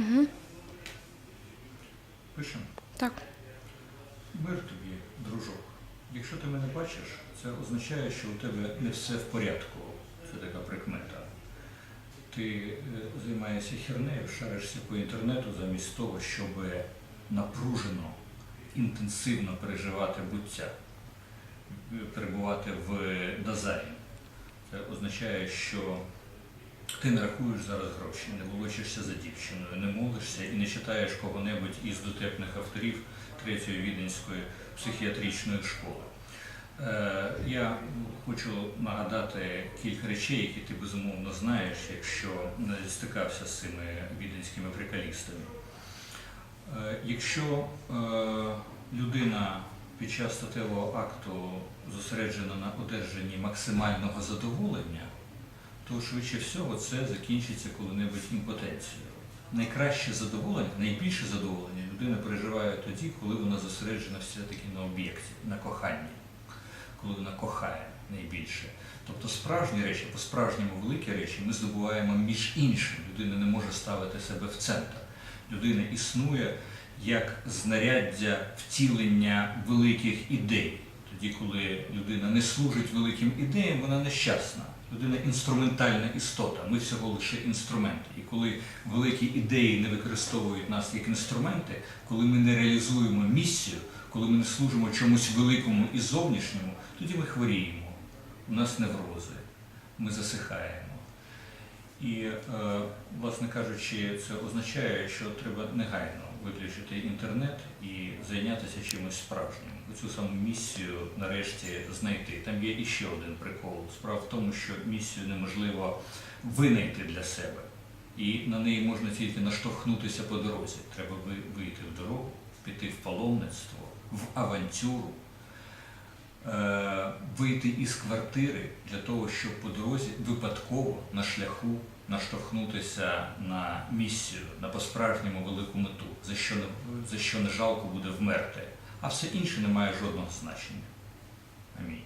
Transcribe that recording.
Угу. Пишемо. Так. Мир тобі, дружок. Якщо ти мене бачиш, це означає, що у тебе не все в порядку. Це така прикмета. Ти е, займаєшся хернею, шаришся по інтернету замість того, щоб напружено, інтенсивно переживати буття, е, перебувати в дозаї. Це означає, що ти не рахуєш зараз гроші, не волочишся за дівчиною, не молишся і не читаєш кого-небудь із дотепних авторів третьої віденської психіатричної школи. Е, Я хочу нагадати кілька речей, які ти безумовно знаєш, якщо не стикався з цими віденськими прикалістами. Е, Якщо е, людина під час статевого акту зосереджена на одержанні максимального задоволення, то швидше всього це закінчиться коли-небудь імпотенцією. Найкраще задоволення, найбільше задоволення людина переживає тоді, коли вона зосереджена все-таки на об'єкті, на коханні, коли вона кохає найбільше. Тобто справжні речі, по-справжньому великі речі ми здобуваємо між іншим. Людина не може ставити себе в центр. Людина існує як знаряддя втілення великих ідей. Тоді, коли людина не служить великим ідеям, вона нещасна. Людина інструментальна істота, ми всього лише інструменти. І коли великі ідеї не використовують нас як інструменти, коли ми не реалізуємо місію, коли ми не служимо чомусь великому і зовнішньому, тоді ми хворіємо. У нас неврози, ми засихаємо. І, е, власне кажучи, це означає, що треба негайно виключити інтернет і зайнятися чимось справжнім. Цю саму місію нарешті знайти. Там є іще один прикол. Справа в тому, що місію неможливо винайти для себе. І на неї можна тільки наштовхнутися по дорозі. Треба ви- вийти в дорогу, піти в паломництво, в авантюру, вийти із квартири для того, щоб по дорозі випадково на шляху наштовхнутися на місію, на по-справжньому велику мету, за що, не- за що не жалко буде вмерти. А все інше не має жодного значення. Амінь.